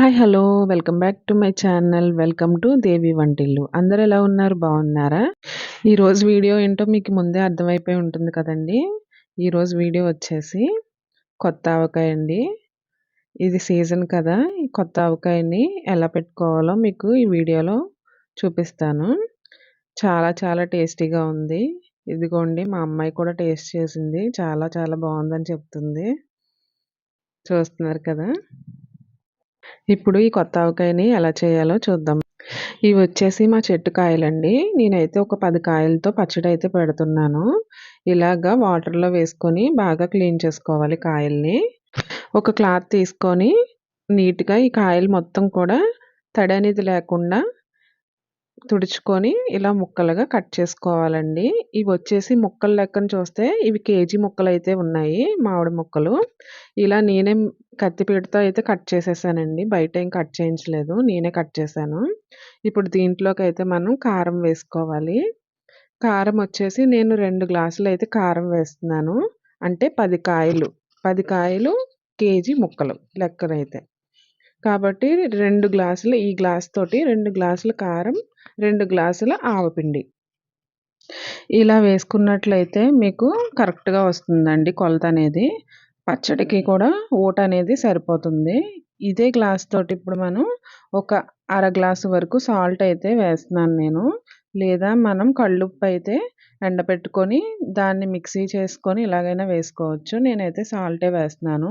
Hi hello welcome back to my channel welcome to Devi Vantillu అందరు ఎలా ఉన్నారు? బాగున్నారా? ఈరోజు వీడియో ఏంటో మీకు ముందే అర్థమైపోయి ఉంటుంది కదండి. ఈరోజు వీడియో వచ్చేసి కొత్త ఆవకాయ అండి. ఇది సీజన్ కదా. ఈ కొత్త ఆవకాయని ఎలా పెట్టుకోవాలో మీకు ఈ వీడియోలో చూపిస్తాను. చాలా చాలా టేస్టీగా ఉంది. ఇదిగోండి మా అమ్మాయి కూడా టేస్ట్ చేసింది. చాలా చాలా బాగుందని చెప్తుంది. చూస్తున్నారు కదా? ఇప్పుడు ఈ కొత్త ఆవకాయని ఎలా చేయాలో చూద్దాం. ఇవి వచ్చేసి మా చెట్టు కాయలండి. నేనైతే ఒక పది కాయలతో పచ్చడి అయితే పెడుతున్నాను. ఇలాగా వాటర్లో వేసుకొని బాగా క్లీన్ చేసుకోవాలి కాయల్ని. ఒక క్లాత్ తీసుకొని నీట్గా ఈ కాయలు మొత్తం కూడా తడి అనేది లేకుండా తుడుచుకొని ఇలా ముక్కలుగా కట్ చేసుకోవాలండి. ఇవి వచ్చేసి ముక్కలు లెక్కన చూస్తే ఇవి కేజీ ముక్కలు అయితే ఉన్నాయి మామిడి ముక్కలు. ఇలా నేనే కత్తిపీటతో అయితే కట్ చేసేసానండి. బయట ఏం కట్ చేయించలేదు నేనే కట్ చేశాను. ఇప్పుడు దీంట్లోకి అయితే మనం కారం వేసుకోవాలి. కారం వచ్చేసి నేను రెండు గ్లాసులు అయితే కారం వేస్తున్నాను. అంటే పది కాయలు పది కాయలు కేజీ ముక్కలు లెక్కనైతే. కాబట్టి రెండు గ్లాసులు ఈ గ్లాస్ తోటి రెండు గ్లాసుల కారం రెండు గ్లాసుల ఆవపిండి ఇలా వేసుకున్నట్లయితే మీకు కరెక్ట్గా వస్తుందండి కొలత అనేది. పచ్చడికి కూడా ఊట అనేది సరిపోతుంది. ఇదే గ్లాస్ తోటి ఇప్పుడు మనం ఒక అర గ్లాసు వరకు సాల్ట్ అయితే వేస్తున్నాను నేను. లేదా మనం కళ్ళుప్పు అయితే ఎండపెట్టుకొని దాన్ని మిక్సీ చేసుకొని ఇలాగైనా వేసుకోవచ్చు. నేనైతే సాల్టే వేస్తున్నాను.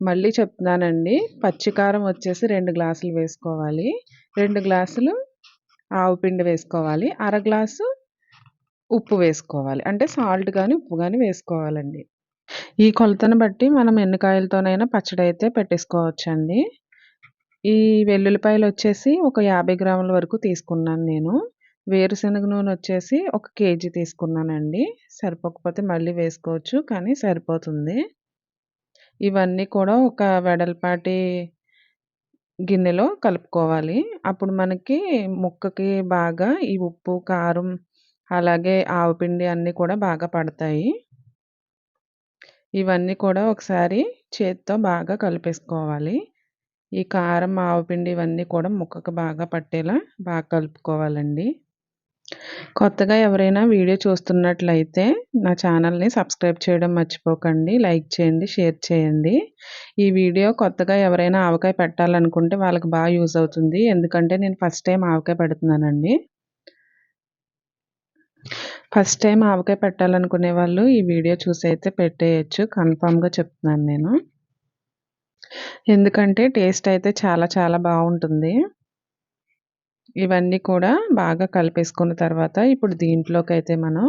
మళ్ళీ చెప్తున్నానండి. పచ్చికారం వచ్చేసి రెండు గ్లాసులు వేసుకోవాలి. రెండు గ్లాసులు ఆవు పిండి వేసుకోవాలి. అర గ్లాసు ఉప్పు వేసుకోవాలి. అంటే సాల్ట్ కానీ ఉప్పు కానీ వేసుకోవాలండి. ఈ కొలతను బట్టి మనం ఎన్ని కాయలతోనైనా పచ్చడి అయితే పెట్టేసుకోవచ్చండి. ఈ వెల్లుల్లిపాయలు వచ్చేసి ఒక యాభై గ్రాముల వరకు తీసుకున్నాను నేను. వేరుశనగ నూనె వచ్చేసి ఒక కేజీ తీసుకున్నానండి. సరిపోకపోతే మళ్ళీ వేసుకోవచ్చు కానీ సరిపోతుంది. ఇవన్నీ కూడా ఒక వెడల్పాటి గిన్నెలో కలుపుకోవాలి. అప్పుడు మనకి ముక్కకి బాగా ఈ ఉప్పు కారం అలాగే ఆవుపిండి అన్నీ కూడా బాగా పడతాయి. ఇవన్నీ కూడా ఒకసారి చేత్తో బాగా కలిపేసుకోవాలి. ఈ కారం ఆవుపిండి ఇవన్నీ కూడా ముక్కకు బాగా పట్టేలా బాగా కలుపుకోవాలండి. కొత్తగా ఎవరైనా వీడియో చూస్తున్నట్లయితే నా ఛానల్ని సబ్స్క్రైబ్ చేయడం మర్చిపోకండి లైక్ చేయండి షేర్ చేయండి. ఈ వీడియో కొత్తగా ఎవరైనా ఆవకాయ పెట్టాలనుకుంటే వాళ్ళకి బాగా యూజ్ అవుతుంది. ఎందుకంటే నేను ఫస్ట్ టైం ఆవకాయ పెడుతున్నానండి. ఫస్ట్ టైం ఆవకాయ పెట్టాలనుకునే వాళ్ళు ఈ వీడియో చూసి అయితే పెట్టేయచ్చు. కన్ఫామ్గా చెప్తున్నాను నేను. ఎందుకంటే టేస్ట్ అయితే చాలా చాలా బాగుంటుంది. ఇవన్నీ కూడా బాగా కలిపేసుకున్న తర్వాత ఇప్పుడు దీంట్లోకి అయితే మనం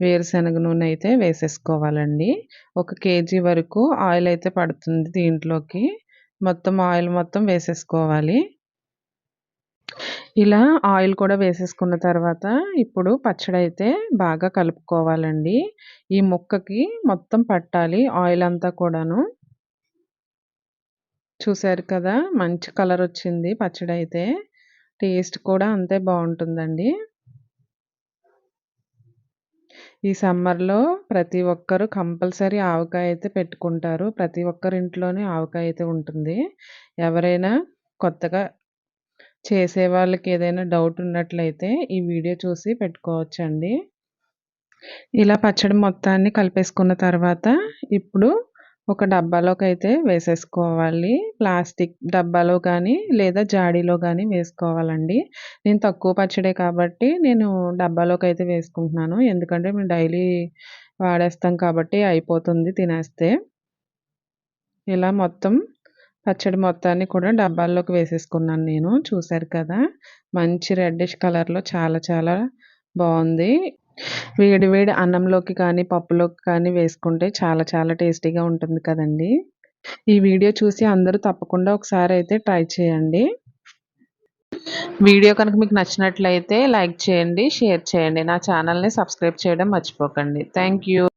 వేరుశనగ నూనె అయితే వేసేసుకోవాలండి. ఒక కేజీ వరకు ఆయిల్ అయితే పడుతుంది దీంట్లోకి. మొత్తం ఆయిల్ మొత్తం వేసేసుకోవాలి. ఇలా ఆయిల్ కూడా వేసేసుకున్న తర్వాత ఇప్పుడు పచ్చడి అయితే బాగా కలుపుకోవాలండి. ఈ ముక్కకి మొత్తం పట్టాలి ఆయిల్ అంతా కూడాను. చూశారు కదా? మంచి కలర్ వచ్చింది పచ్చడి అయితే టేస్ట్ కూడా అంతే బాగుంటుందండి. ఈ సమ్మర్లో ప్రతి ఒక్కరు కంపల్సరీ ఆవకాయ అయితే పెట్టుకుంటారు. ప్రతి ఒక్కరి ఇంట్లోనే ఆవకాయ అయితే ఉంటుంది. ఎవరైనా కొత్తగా చేసే వాళ్ళకి ఏదైనా డౌట్ ఉన్నట్లయితే ఈ వీడియో చూసి పెట్టుకోవచ్చండి. ఇలా పచ్చడి మొత్తాన్ని కలిపేసుకున్న తర్వాత ఇప్పుడు ఒక డబ్బాలోకి అయితే వేసేసుకోవాలి. ప్లాస్టిక్ డబ్బాలో కానీ లేదా జాడీలో కానీ వేసుకోవాలండి. నేను తక్కువ పచ్చడే కాబట్టి నేను డబ్బాలోకి అయితే వేసుకుంటున్నాను. ఎందుకంటే మేము డైలీ వాడేస్తాం కాబట్టి అయిపోతుంది తినేస్తే. ఇలా మొత్తం పచ్చడి మొత్తాన్ని కూడా డబ్బాల్లోకి వేసేసుకున్నాను నేను. చూశారు కదా? మంచి రెడ్డిష్ కలర్లో చాలా చాలా బాగుంది వేడి వేడి అన్నంలోకి కానీ పప్పులోకి కానీ వేసుకుంటే చాలా చాలా టేస్టీగా ఉంటుంది కదండి. ఈ వీడియో చూసి అందరూ తప్పకుండా ఒకసారి అయితే ట్రై చేయండి. వీడియో కనుక మీకు నచ్చినట్లయితే లైక్ చేయండి షేర్ చేయండి. నా ఛానల్ని సబ్స్క్రైబ్ చేయడం మర్చిపోకండి. Thank you.